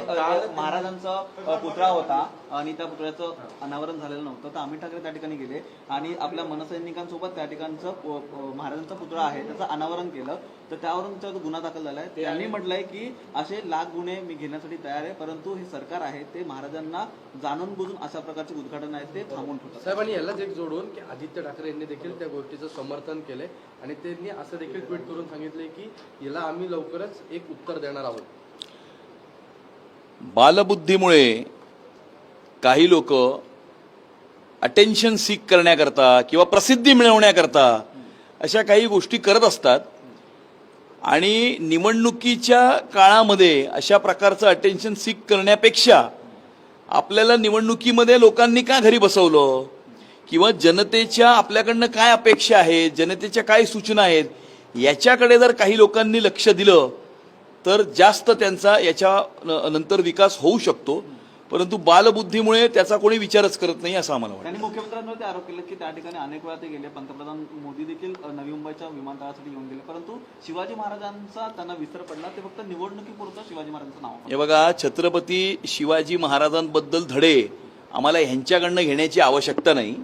महाराजांचा पुतळा होता. आणि त्या पुतळ्याचं अनावरण झालेलं नव्हतं. तर अमित ठाकरे त्या ठिकाणी गेले. आणि आपल्या मनसैनिकांसोबत त्या ठिकाणचं महाराजांचा पुतळा आहे. त्याचं अनावरण केलं. तर त्यावरून त्याच्यावर गुन्हा दाखल झाला आहे त्यांनी म्हटलंय की असे लाख गुन्हे मी घेण्यासाठी तयार आहे. परंतु हे सरकार आहे. ते महाराजांना जाणून बुजून अशा प्रकारचे उद्घाटन आहे ते थांबवून ठेवतात. साहेबांनी यालाच एक जोडून की आदित्य ठाकरे यांनी देखील त्या गोष्टीचं समर्थन केलंय. आणि त्यांनी असं देखील ट्विट करून सांगितलंय की याला आम्ही लवकरच एक उत्तर देणार आहोत. बालबुद्धीमुळे काही लोक अटेन्शन सीक करण्याकरता किंवा प्रसिद्धी मिळवण्याकरता अशा काही गोष्टी करत असतात. आणि निवडणुकीच्या काळामध्ये अशा प्रकारचं अटेन्शन सीक करण्यापेक्षा आपल्याला निवडणुकीमध्ये लोकांनी का घरी बसवलं? किंवा जनतेच्या आपल्याकडनं काय अपेक्षा आहेत? जनतेच्या काय सूचना आहेत? याच्याकडे जर काही लोकांनी लक्ष दिलं तर जास्त त्यांचा याच्या नंतर विकास होऊ शकतो. परंतु बालबुद्धीमुळे त्याचा कोणी विचारच करत नाही असं आम्हाला वाटतं. त्यांनी मुख्यमंत्र्यांवर ते आरोप केले की त्या ठिकाणी अनेक वेळा ते गेले. पंतप्रधान मोदी देखील नवी मुंबईच्या विमानतळासाठी येऊन गेले. परंतु शिवाजी महाराजांचा त्यांना विसर पडला. ते फक्त निवडणुकीपुरतं शिवाजी महाराजांचं नाव हे बघा छत्रपती शिवाजी महाराजांबद्दल धडे आम्हाला ह्यांच्याकडनं घेण्याची आवश्यकता नाही.